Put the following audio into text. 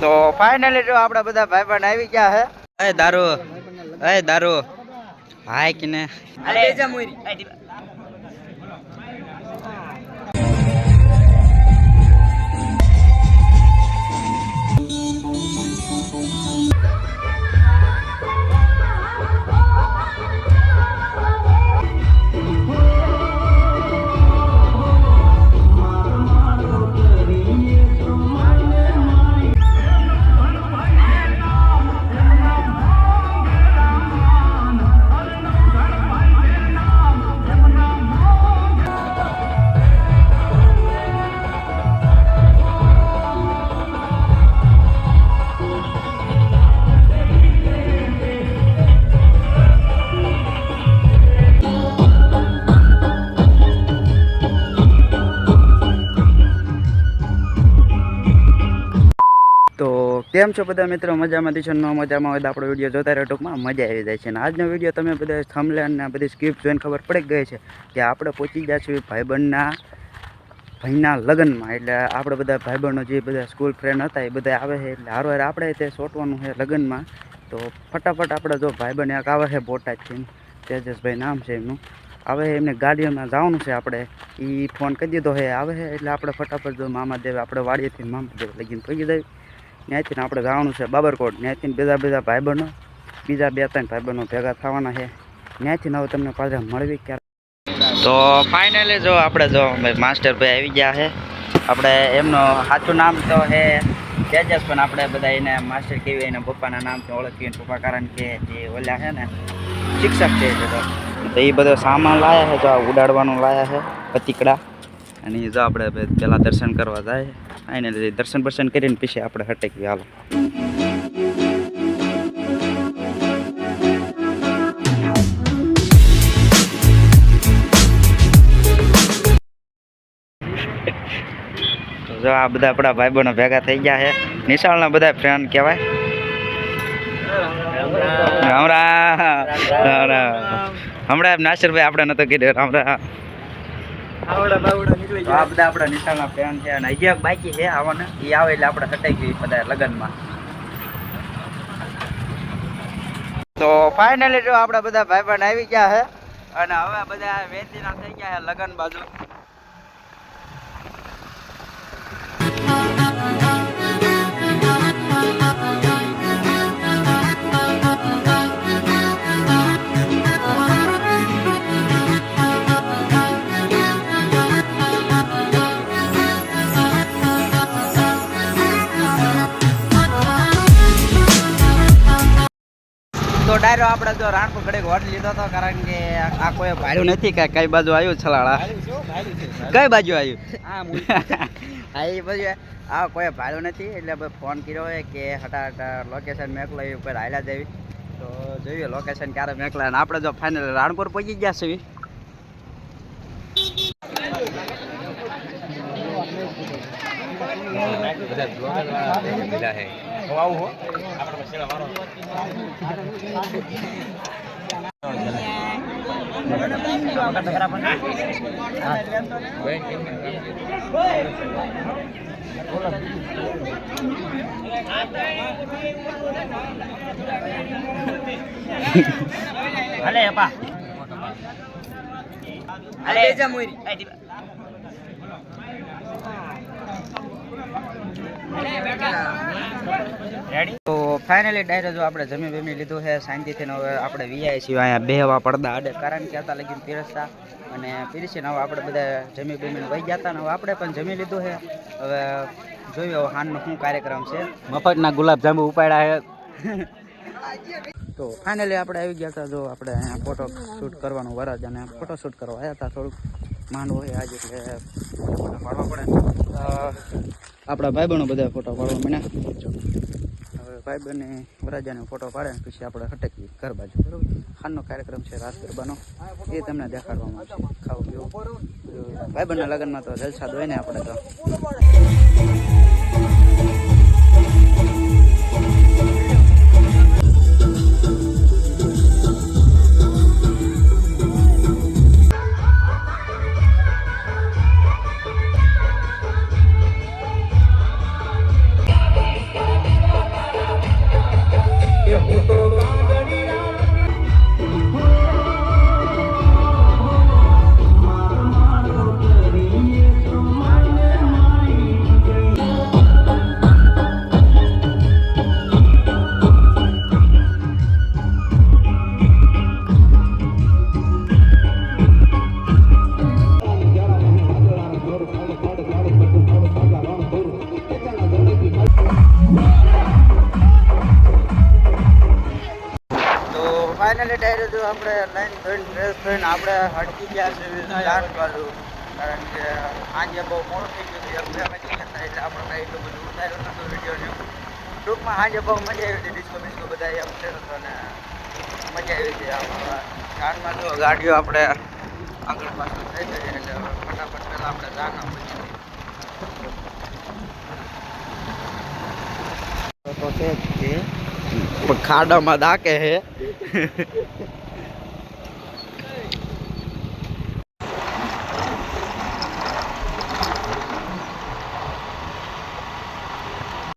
તો ફાઇનલી જો આપણા બધા ભાઈ પણ આવી ગયા હે. એ દારૂ એ દારૂ. હાય કે ને? તો કેમ છો બધા મિત્રો? મજામાં છો? ન મજામાં હોય તો આપણો વીડિયો જોતા રહો. ટૂંકમાં મજા આવી જાય છે. અને આજનો વીડિયો તમે બધા થમલેન અને બધી સ્ક્રિપ્ટ જોઈને ખબર પડી ગઈ છે કે આપણે પહોંચી ગયા છીએ ભાઈબંધના ભાઈના લગ્નમાં. એટલે આપણે બધા ભાઈબંધો જે બધા સ્કૂલ ફ્રેન્ડ હતા એ બધા આવે છે. એટલે હારો આપણે તે સોટવાનું છે લગ્નમાં. તો ફટાફટ આપણે જો ભાઈબંધ એક આવે છે બોટાદથી તેજસભાઈ નામ છે એમનું. આવે એમને ગાડીઓમાં જવાનું છે આપણે. એ ફોન કરી દીધો છે. આવે છે એટલે આપણે ફટાફટ જો મામાદેવ, આપણે વાડીએથી મામાદેવ લગીને કહી જાય. ત્યાંથી આપણે જવાનું છે બાબરકોટ. ત્યાંથી બીજા બીજા ભાઈબંધો, બીજા બે ત્રણ ભાઈબંધો ભેગા થવાના છે. ત્યાંથી હવે તમને પાછા મળવી ક્યારે? તો ફાઇનલી જો આપણે જો માસ્ટર ભાઈ આવી ગયા છે. આપણે એમનું સાચું નામ તો છે તેજસ, પણ આપણે બધા એને માસ્ટર કેવી એના પપ્પાના નામથી ઓળખીએ પપ્પા, કારણ કે જે ઓલા છે ને શિક્ષક છે તો એ બધો સામાન લાયા છે, જો ઉડાડવાનું લાયા છે, પતિકડા. અને જો આપણે પહેલાં દર્શન કરવા જાય ફાઇનલી દર્શન બર્શન કરીને પછી આપણે હટકીએ. હાલો. જો આ બધા આપણા ભાઈ બહેનો ભેગા થઈ ગયા છે. નિશાળના બધા ફ્રેન્ડ કહેવાય. હમણાં. હમણાં. નાસિરભાઈ આપણે નતો કીધું. હમણાં તો આ બધા આપણા નિશાળના ફ્રેન્ડ છે અને હજી એક બાકી છે આવવાના. એ આવે એટલે આપણે હટાઈ ગઈ બધા લગ્નમાં. તો ફાઇનલી જો આપણા બધા ભાઈ બહેન આવી ગયા છે અને હવે બધા વેચીના થઈ ગયા છે લગ્ન બાજુ. ડાયરો આપણે જો રાણપુર ઘડીક હોટ લીધો હતો કારણ કે આ કોઈ ભાર્યું નથી કે કઈ બાજુ આવ્યું છલાળા? કઈ બાજુ આવ્યું? હા એ બાજુ આ કોઈ ભાર્યું નથી એટલે ફોન કર્યો હોય કે હટા હટા લોકેશન મેકલો ઉપર હાલ્યા જવી તો જોઈએ લોકેશન ક્યારે મેકલા આપણે જો ફાઇનલ રાણપુર પહોંચી ગયા છીએ. હાલે અપા હાલે. જા મોરી તો ફાઇનલી ડાયરો જો આપણે જમી બમી લીધું છે શાંતિથી હવે આપણે વીઆઈ છીએ અહીંયા બેહવા પડદા આડે કારણ કે હતા લગીને પીરસતા અને પીરસીને હવે આપણે બધા જમી બમીને વહી ગયા હતા ને હવે આપણે પણ જમી લીધું છે. હવે જોઈએ હવે હાનનો શું કાર્યક્રમ છે. મફતના ગુલાબ જાંબુ ઉપાડ્યા છે. તો ફાઇનલી આપણે આવી ગયા હતા જો આપણે અહીંયા ફોટો શૂટ કરવાનું વરજ અને ફોટો શૂટ કરવા આવ્યા હતા થોડુંક. માંડ હોય આજે એટલે ફોટા પાડવા પડે. આપણા ભાઈબંધો બધા ફોટો પાડવા મને જો હવે ભાઈબંધને વરાજાને ફોટો પાડે પછી આપણે હટકી ઘર બાજુ. બરોબર ખાનનો કાર્યક્રમ છે રાત ગરબાનો. એ તમને દેખાડવામાં આવશે. ખાવું પીવું. બધું. ભાઈબંધના લગ્નમાં તો જલસા જ ને આપણે તો. આપણે લાઈન ધોઈને ડ્રેસ ધોઈને આપણે હટકી ગયા છે ચાર બાજુ. કારણ કે આજે બહુ મોડું થઈ ગયું બે વાગી ગયા એટલે આપણે એટલું બધું ઉતાર્યું નતું વીડિયો ને. ટૂંકમાં આજે બહુ મજા આવી હતી ડિસ્કો બિસ્કો બધા એમ છે અને મજા આવી હતી આપણે કારમાં જો ગાડીઓ આપણે આગળ પાછળ થઈ ગઈ એટલે ફટાફટ પહેલાં આપણે જાના પછી તો છે ખાડામાં દાકે હે